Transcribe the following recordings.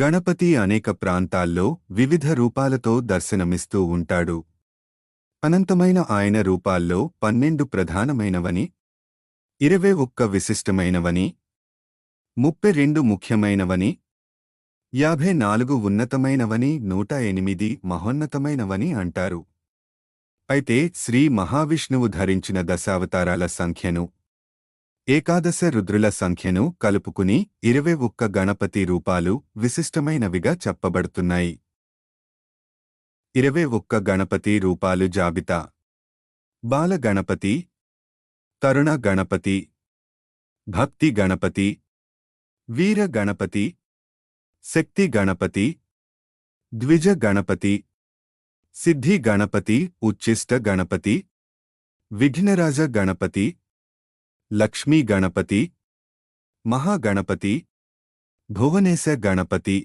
గణపతి అనేక ప్రాంతాల్లో వివిధ రూపాలతో దర్శనమిస్తూ ఉంటాడు. అనంతమైన ఆయన రూపాల్లో పన్నెండు ప్రధానమైనవని ఇరవై ఒక్క విశిష్టమైనవని ముప్పై రెండు ముఖ్యమైనవని యాభై నాలుగు ఉన్నతమైనవని నూట ఎనిమిది మహోన్నతమైనవని అంటారు. అయితే శ్రీ మహావిష్ణువు ధరించిన దశావతారాల సంఖ్యను ఏకాదశ రుద్రుల సంఖ్యను కలుపుకుని ఇరవై ఒక్క గణపతి రూపాలు విశిష్టమైనవిగా చెప్పబడుతున్నాయి. ఇరవై ఒక్క గణపతి రూపాలు జాబితా. బాల గణపతి తరుణ గణపతి భక్తి గణపతి వీర గణపతి శక్తి గణపతి ద్విజ గణపతి సిద్ధి గణపతి ఉచ్చిష్ట గణపతి విఘ్నరాజ గణపతి ಲಕ್ಷ್ಮೀ ಗಣಪತಿ ಮಹಾಗಣಪತಿ ಭುವನೇಶ ಗಣಪತಿ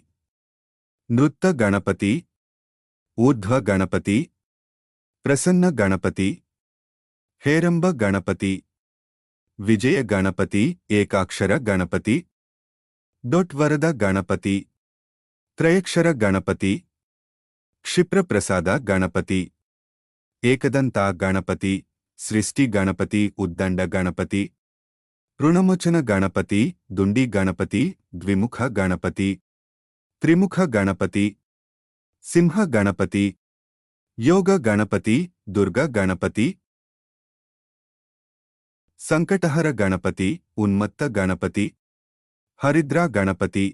ನೃತ್ತ ಗಣಪತಿ, ಊರ್ಧ್ವ ಗಣಪತಿ, ಪ್ರಸನ್ನ ಗಣಪತಿ, ಹೇರಂಬ ಗಣಪತಿ, ವಿಜಯ ಗಣಪತಿ, ಏಕಾಕ್ಷರ ಗಣಪತಿ, ದೊಟ್ವರದ ಗಣಪತಿ, ತ್ರಯಕ್ಷರ ಗಣಪತಿ, ಕ್ಷಿಪ್ರಪ್ರಸಾದ ಗಣಪತಿ, ಏಕದಂತ ಗಣಪತಿ. ಸೃಷ್ಟಿ ಗಣಪತಿ, ಉದ್ದಂಡ ಗಣಪತಿ, ಋಣಮೋಚನ ಗಣಪತಿ, ದುಂಡಿ ಗಣಪತಿ, ದ್ವಿಮುಖ ಗಣಪತಿ, ತ್ರಿಮುಖ ಗಣಪತಿ, ಸಿಂಹ ಗಣಪತಿ, ಯೋಗ ಗಣಪತಿ, ದುರ್ಗ ಗಣಪತಿ, ಸಂಕಟಹರ ಗಣಪತಿ, ಉನ್ಮತ್ತ ಗಣಪತಿ, ಹರಿದ್ರಾ ಗಣಪತಿ.